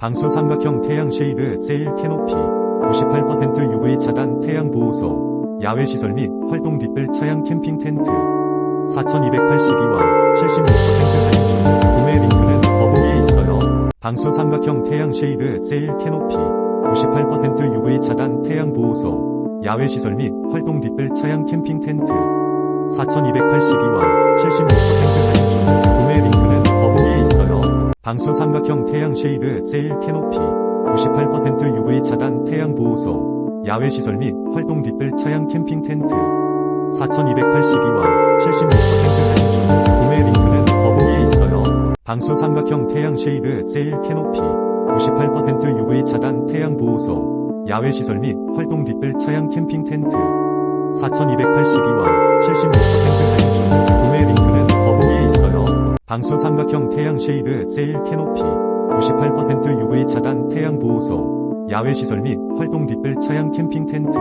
방수 삼각형 태양 쉐이드 세일 캐노피 98% UV 차단 태양 보호소 야외 시설 및 활동 뒤뜰 차양 캠핑 텐트 4282원 76% 할인 중 구매 링크는 더보기에 있어요. 방수 삼각형 태양 쉐이드 세일 캐노피 98% UV 차단 태양 보호소 야외 시설 및 활동 뒤뜰 차양 캠핑 텐트 4282원 76% 방수 삼각형 태양 쉐이드 세일 캐노피 98% UV 차단 태양 보호소 야외 시설 및 활동 뒤뜰 차양 캠핑 텐트 4282원 76% 할인 중 구매 링크는 더보기에 있어요. 방수 삼각형 태양 쉐이드 세일 캐노피 98% UV 차단 태양 보호소 야외 시설 및 활동 뒤뜰 차양 캠핑 텐트 4282원 76% 방수 삼각형 태양 쉐이드 세일 캐노피 98% UV 차단 태양 보호소 야외 시설 및 활동 뒤뜰 차양 캠핑 텐트